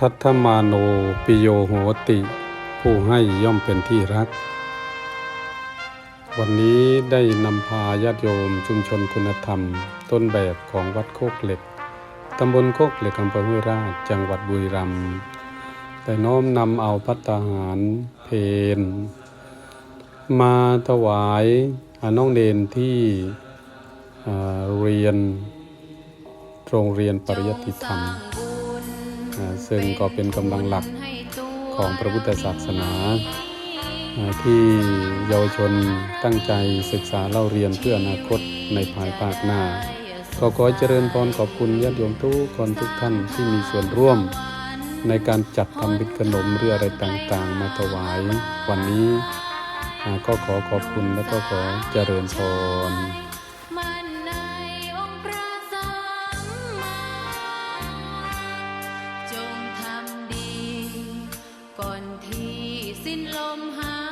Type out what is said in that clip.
ทัตถมาโนปิโยโหติ ผู้ให้ย่อมเป็นที่รัก วันนี้ได้นำพาญาติโยมชุมชนคุณธรรม ต้นแบบของวัดโคกเหล็กตำบลโคกเหล็กอำเภอห้วยราชจังหวัดบุรีรัมย์ได้น้อมนำเอาพัตตาหารเพนมาถวายน้องเดนที่เรียนโรงเรียนปริยัติธรรม ซึ่งก็เป็นกำลังหลักของพระพุทธศาสนา ที่เยาวชนตั้งใจศึกษาเล่าเรียนเพื่ออนาคตในภายภาคหน้า ก็ขอเจริญพรขอบคุณญาติโยมทุกคนทุกท่านที่มีส่วนร่วม ในการจัดทำบิดขนมหรืออะไรต่างๆ มาถวายวันนี้ก็ขอขอบคุณและก็ขอเจริญพร สิ้นลมหา